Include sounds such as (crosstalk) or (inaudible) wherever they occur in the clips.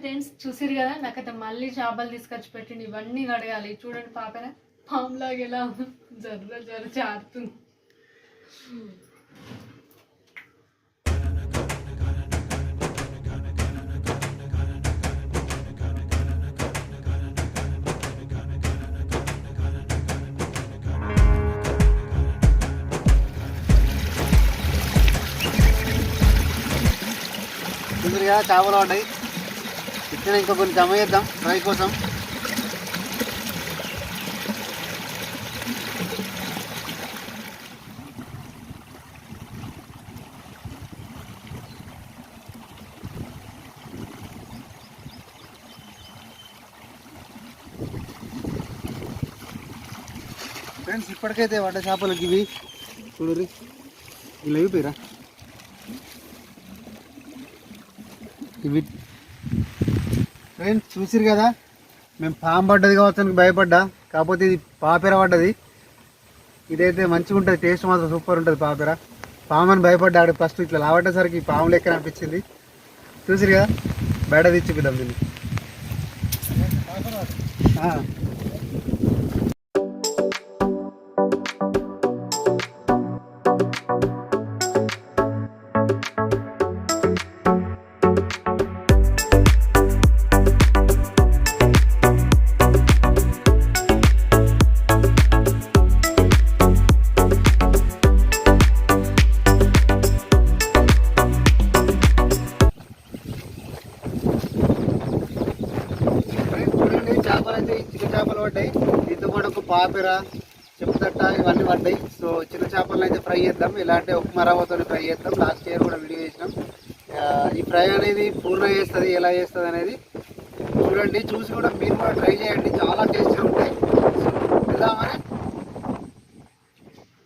Friends చూసిరు కదా నాకైతే మళ్ళీ చేపలు తీసుకొచ్చి పెట్టిండి. ఇవన్నీ కడగాలి. చూడండి పాపన పాములాగా ఎలా జర్ర జర్ర చారుతుంది చేపలు ఉన్నాయి ఇక్కడ ఇంకా కొన్ని జమ చేద్దాం ఫ్రై కోసం. ఫ్రెండ్స్ ఇప్పటికైతే వంట చేపలకి ఇవి. చూడరి ఇలా అయిపోయిరా. ఇవి ఫ్రెండ్స్ చూసిరు కదా? మేము పాము పడ్డది కావచ్చు భయపడ్డా. కాకపోతే ఇది పాపెర పడ్డది. ఇదైతే మంచిగా ఉంటుంది టేస్ట్ మాత్రం సూపర్ ఉంటుంది పాపెర. పాము అని భయపడ్డాడు ఫస్ట్ ఇట్లా లావట్టేసరికి పాము లెక్క అనిపించింది. చూసిరు కదా? బయట తెచ్చిపిద్దాం దీన్ని. ఒక పాపెర చెప్పుతట్ట ఇవన్నీ పడ్డాయి. సో చిన్న చేపలను అయితే ఫ్రై చేద్దాం. ఇలాంటి ఉప్మా రవ్వతో ఫ్రై చేద్దాం. లాస్ట్ ఇయర్ కూడా వీడియో చేసినాం. ఆ, ఈ ఫ్రై అనేది పూర్ణ చేస్తుంది ఎలా చేస్తుంది అనేది చూడండి. చూసి కూడా మీరు కూడా ట్రై చేయండి. చాలా టేస్టీ ఉంటాయి. సో వెళ్దామని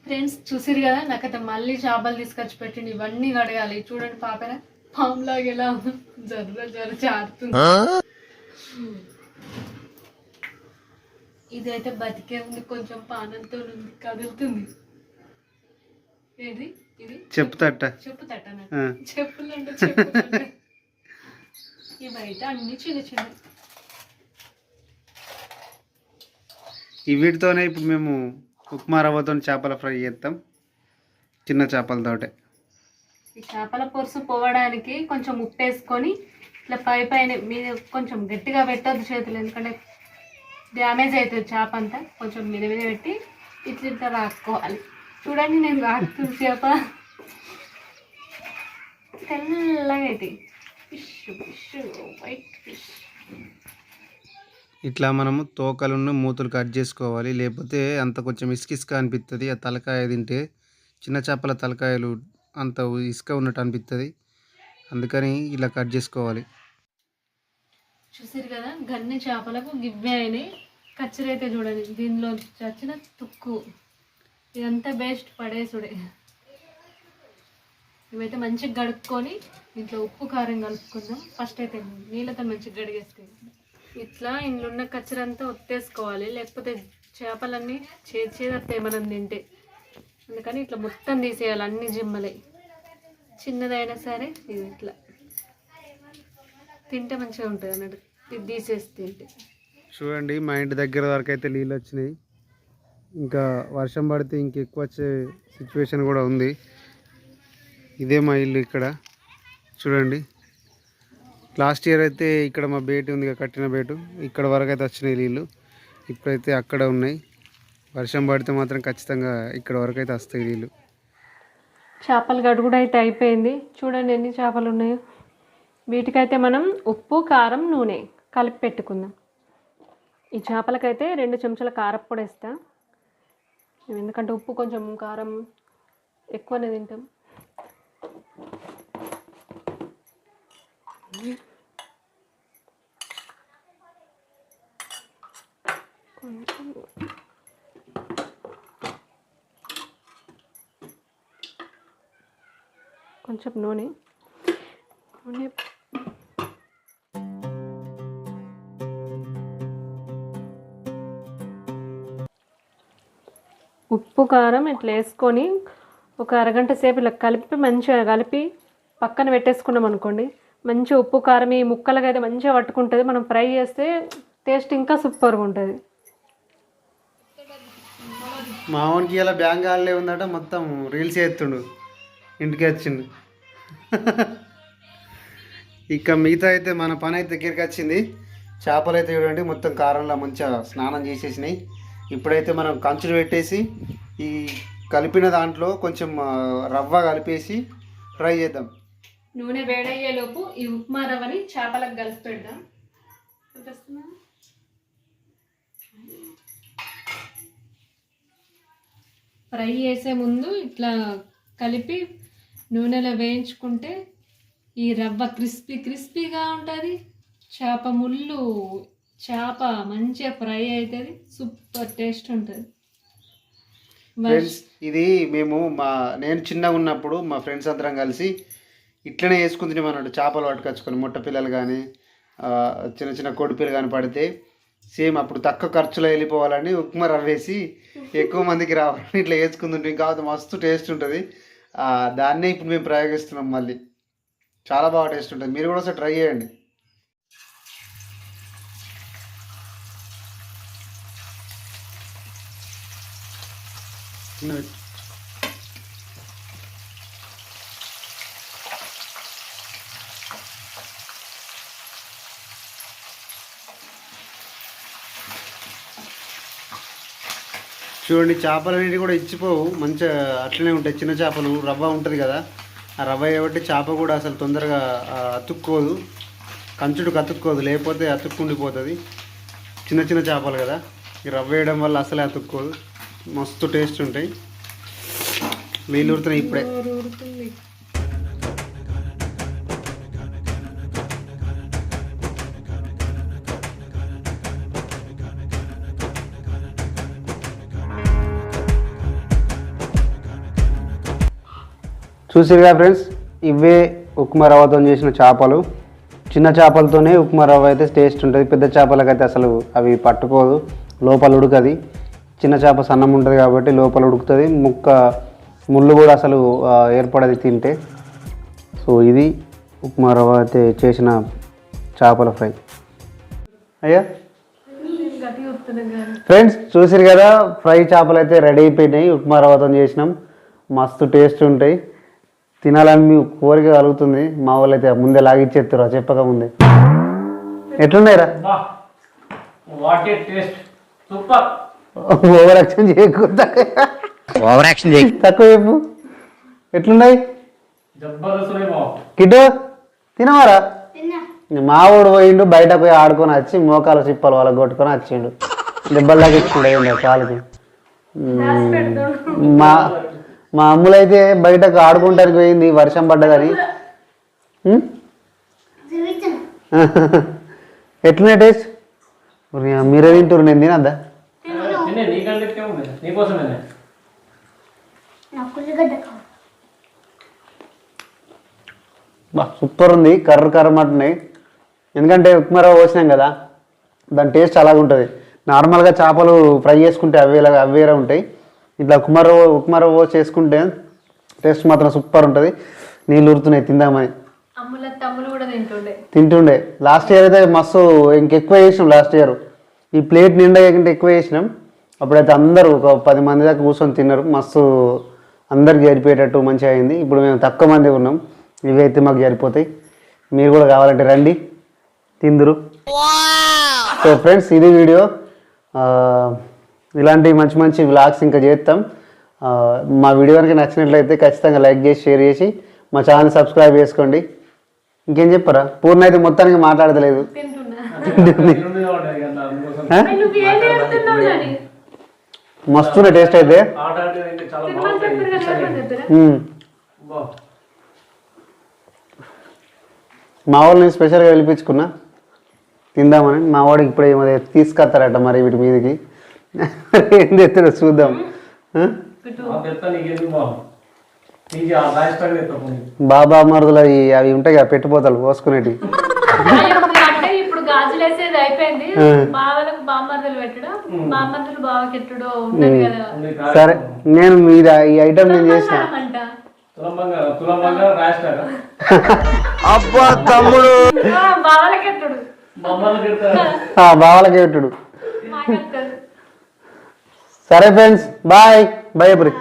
ఫ్రెండ్స్ చూసిరు కదా? నాకైతే మళ్ళీ చేపలు తీసుకొచ్చి పెట్టిండి. ఇవన్నీ కడగాలి. చూడండి పాపన పాములాగా ఎలా. జర్ర జర్ర చారుతుంది ఇదైతే బతికే ఉంది కొంచెం పానంతో ఉంది కదులుతుంది. ఏంటి ఇది? చెప్పు. చెప్పులు అంటే చెప్పు ఈ బయట (laughs) అన్ని చిన్న చిన్న. వీటితోనే ఇప్పుడు మేము ఉప్మా రవ్వతో చేపల ఫ్రై చేస్తాం చిన్న చేపలతోటే ఈ చేపల పులుసు పోవడానికి కొంచెం ఉప్పు వేసుకొని ఇట్లా పై పైన మీద కొంచెం గట్టిగా పెట్టద్దు చేతులు ఎందుకంటే డ్యామేజ్ అవుతుంది చేప అంతా. కొంచెం మీద మీద పెట్టి ఇట్లా ఇట్లా రాసుకోవాలి చూడండి నేను రాకుతుంది చేప. తెల్లగా అవుతాయి ఫిష్ ఫిష్ వైట్ ఫిష్. ఇట్లా మనము తోకలను మూతలు కట్ చేసుకోవాలి. లేకపోతే అంత కొంచెం ఇసుక ఇసుక అనిపిస్తుంది ఆ తలకాయ తింటే చిన్న చేపల తలకాయలు అంత ఇసుక ఉన్నట్టు అనిపిస్తుంది అందుకని ఇలా కట్ చేసుకోవాలి. చూసారు కదా? గన్ని చేపలకు గివ్వే అయినాయి. కచ్చర అయితే చూడండి దీనిలో చచ్చిన తుక్కు. ఇదంతా బెస్ట్ పడేసుడే. ఇవైతే మంచిగా గడుక్కొని ఇంట్లో ఉప్పు కారం కలుపుకుందాం. ఫస్ట్ అయితే నీళ్ళతో మంచిగా గడిగేస్తే ఇట్లా ఇంట్లో ఉన్న కచ్చరంతా ఒత్తేసుకోవాలి. లేకపోతే చేపలన్నీ చేదు మనం తింటే. అందుకని ఇట్లా మొత్తం తీసేయాలి అన్ని జిమ్మలై. చిన్నదైనా సరే ఇది ఇట్లా. తింటే మంచిగా ఉంటుంది అన్నట్టు. ఇది తీసేసి తింటే. చూడండి మా ఇంటి దగ్గర వరకు అయితే నీళ్ళు వచ్చినాయి. ఇంకా వర్షం పడితే ఇంకెక్కువ వచ్చే సిచ్యువేషన్ కూడా ఉంది. ఇదే మా ఇల్లు ఇక్కడ. చూడండి. లాస్ట్ ఇయర్ అయితే ఇక్కడ మా బేటి ఉంది కట్టిన బేటు. ఇక్కడ వరకు అయితే వచ్చినాయి నీళ్ళు. ఇప్పుడైతే అక్కడ ఉన్నాయి. వర్షం పడితే మాత్రం ఖచ్చితంగా ఇక్కడ వరకు అయితే వస్తాయి నీళ్ళు. చేపల గడుగుడు అయితే అయిపోయింది. చూడండి ఎన్ని చేపలు ఉన్నాయో. వీటికైతే మనం ఉప్పు కారం నూనె కలిపి పెట్టుకుందాం. ఈ చేపలకైతే రెండు చెంచాల కారప్పొడి వేస్తా. ఎందుకంటే ఉప్పు కొంచెం కారం ఎక్కువనే తింటాం. కొంచెం కొంచెం నూనె. నూనె ఉప్పు కారం ఇట్లా వేసుకొని ఒక అరగంట సేపు ఇలా కలిపి మంచిగా కలిపి పక్కన పెట్టేసుకున్నాం అనుకోండి మంచి ఉప్పు కారం ఈ ముక్కలకి అయితే మంచిగా పట్టుకుంటుంది. మనం ఫ్రై చేస్తే టేస్ట్ ఇంకా సూపర్గా ఉంటుంది. మామూలుకి ఇలా బ్యాంక్ హాలిడే ఉందట మొత్తం రీల్స్ చేస్తుండు ఇంటికి వచ్చిండు. ఇక మిగతా అయితే మన పని అయితే దగ్గరికి వచ్చింది. చేపలు అయితే చూడండి మొత్తం కారంలో మంచిగా స్నానం చేసేసినాయి. ఇప్పుడైతే మనం కంచులు పెట్టేసి ఈ కలిపిన దాంట్లో కొంచెం రవ్వ కలిపేసి ఫ్రై చేద్దాం. నూనె వేడయ్యేలోపు ఈ ఉప్మా రవ్వని చేపలకు కలిపి పెడదాం. ఫ్రై చేసే ముందు ఇట్లా కలిపి నూనెలో వేయించుకుంటే ఈ రవ్వ క్రిస్పీ క్రిస్పీగా ఉంటుంది. చేప ముళ్ళు చేప మంచిగా ఫ్రై అవుతుంది సూపర్ టేస్ట్ ఉంటుంది. ఫ్రెండ్స్ ఇది మేము మా నేను చిన్నగా ఉన్నప్పుడు మా ఫ్రెండ్స్ అందరం కలిసి ఇట్లనే వేసుకుంటున్నాం అన్నట్టు చేపలు పట్టుకొచ్చుకొని ముట్ట పిల్లలు కానీ చిన్న చిన్న కొడిపిల్లలు కానీ పడితే సేమ్ అప్పుడు తక్కువ ఖర్చులో వెళ్ళిపోవాలని ఉప్మా రవ్వేసి ఎక్కువ మందికి రావాలని ఇట్లా వేసుకుంటుంటే ఇంకా మస్తు టేస్ట్ ఉంటుంది. దాన్నే ఇప్పుడు మేము ప్రయోగిస్తున్నాం మళ్ళీ. చాలా బాగా టేస్ట్ ఉంటుంది. మీరు కూడా ఒకసారి ట్రై చేయండి. చూడండి చేపలు అనేవి కూడా ఇచ్చిపోవు. మంచిగా అట్లనే ఉంటాయి. చిన్న చేపలు రవ్వ ఉంటుంది కదా. ఆ రవ్వ కాబట్టి చేప కూడా అసలు తొందరగా అతుక్కోదు. కంచుడు అతుక్కోదు లేకపోతే అతుక్కుండిపోతుంది. చిన్న చిన్న చేపలు కదా. ఈ రవ్వ వేయడం వల్ల అసలే అతుక్కోదు. మస్తు టేస్ట్ ఉంటాయి. నీళ్ళు ఉడుతున్నాయి ఇప్పుడే. చూసిరుగా ఫ్రెండ్స్? ఇవే ఉప్మా రవ్వతో చేసిన చేపలు. చిన్న చేపలతోనే ఉప్మా రవ్వ అయితే టేస్ట్ ఉంటుంది. పెద్ద చేపలకైతే అసలు అవి పట్టుకోదు. లోపల ఉడకది. చిన్న చేప సన్నం ఉంటుంది కాబట్టి లోపల ఉడుకుతుంది. ముక్క ముళ్ళు కూడా అసలు ఏర్పడది తింటే. సో ఇది ఉప్మా రవ్వ అయితే చేసిన చేపల ఫ్రై. అయ్యా? ఫ్రెండ్స్ చూసిరు కదా ఫ్రై చేపలు అయితే రెడీ అయిపోయినాయి. ఉప్మా రవ్వతో చేసినాం. మస్తు టేస్ట్ ఉంటాయి. తినాలని మీ కోరిక కలుగుతుంది. మా వాళ్ళు అయితే ముందే లాగిచ్చేస్తారు చెప్పక ముందే. ఎట్లున్నాయిరా? What a taste. Super. Over action చేయకుండా ఓవర్ యాక్షన్ చేయి. తక్కువ చెప్పు. ఎట్లున్నాయి? కిట్టు తినవారా? మావాడు పోయిండు బయట పోయి ఆడుకొని వచ్చి మోకాలు చిప్పలు వాళ్ళకి కొట్టుకొని వచ్చిండు. దెబ్బలు లాగించుకుండే కాలుకి. మా మా అమ్ములైతే బయటకు ఆడుకుంటానికి పోయింది వర్షం పడ్డదని? (laughs) ఎట్లున్నాయి టేస్ట్? మీరే తింటారు నేను తినద్దా? తినే నీకంటే ఎక్కువ ఉంది నీకోసమే బా సూపర్ ఉంది. కర్ర కర్ర మటున్నాయి ఎందుకంటే ఉప్మా రవ్వ పోసినాం కదా దాని టేస్ట్ అలాగ ఉంటుంది నార్మల్గా చేపలు ఫ్రై చేసుకుంటే అవేలాగా అవేరే ఉంటాయి. ఇట్లా ఉప్మా రవ్వ ఉప్మా రవ్వ పోసి చేసుకుంటే టేస్ట్ మాత్రం సూపర్ ఉంటుంది. నీళ్ళు ఉరుతున్నాయి తిందామని. అమ్ముల తమ్ములు కూడా తింటుండే. లాస్ట్ ఇయర్ అయితే మస్తు ఇంకెక్కువ చేసినాం లాస్ట్ ఇయర్. ఈ ప్లేట్ నిండా కంటే ఎక్కువ చేసినాం. అప్పుడైతే అందరూ ఒక పది మంది దాకా కూర్చొని తిన్నారు. మస్తు అందరికి జరిపోయేటట్టు మంచిగా అయింది. ఇప్పుడు మేము తక్కువ మంది ఉన్నాం. ఇవి అయితే మాకు సరిపోతాయి మీరు కూడా కావాలంటే రండి. తిందురు. సో ఫ్రెండ్స్ ఇది వీడియో. ఆ, ఇలాంటి మంచి మంచి వ్లాగ్స్ ఇంకా చేస్తాం. ఆ, మా వీడియో కనుక నచ్చినట్లయితే ఖచ్చితంగా లైక్ చేసి షేర్ చేసి మా ఛానల్ సబ్స్క్రైబ్ చేసుకోండి. ఇంకేం చెప్పరా? పూర్ణ అయితే మొత్తానికి మాట్లాడతలేదు. మస్తున్న టేస్ట్ అయితే. మా వాళ్ళని స్పెషల్గా పిలిపించుకున్నా. తిందామని. మా వాడికి ఇప్పుడు ఏమో తీసుకొస్తారట మరి వీటి మీదకి. ఏం తెస్తాడో చూద్దాం. బాబా మరుదుల ఈ అవి ఉంటాయి కదా పెట్టుపోతాలు పోసుకునేటివి గాజులు వేసేది అయిపోయింది. బావలకు బామ్మర్దలు పెట్టడం. బామ్మర్దలు బావకి ఎట్టుడో ఉన్నది కదా. సరే నేను ఇది ఈ ఐటమ్ నేను చేసిన (laughs) అబ్బా తమ్ముడు. బావలకెత్తుడు మమ్మల్ని తిడతారు బావాలకి పెట్టుడు మాకెత్తాడు సరే ఫ్రెండ్స్ బాయ్ బాయ్ బాయ్